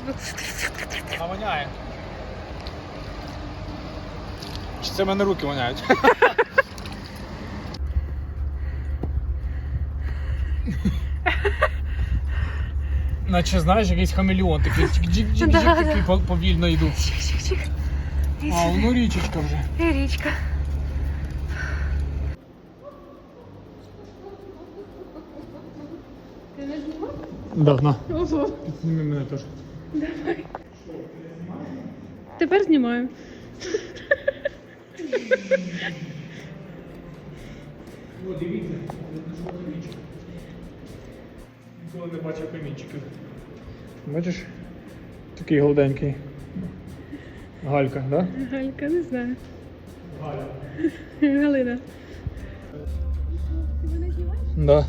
тебе. Вона воняє. Чи це в мене руки воняють? Наче знаєш, якийсь хамелеон такий джик-джик-джик, Да, такий да. повільно йду. Чик-чик-чик. А, ну річечка вже. І річка. Давно. Підсніми мене теж. Тепер знімаю. О, дивіться, Ніколи не бачив камінчиків. Бачиш? Такий голденький. Галька, так? Да? Галька, не знаю. Галя. Галина. Ти мене знімаєш? Да.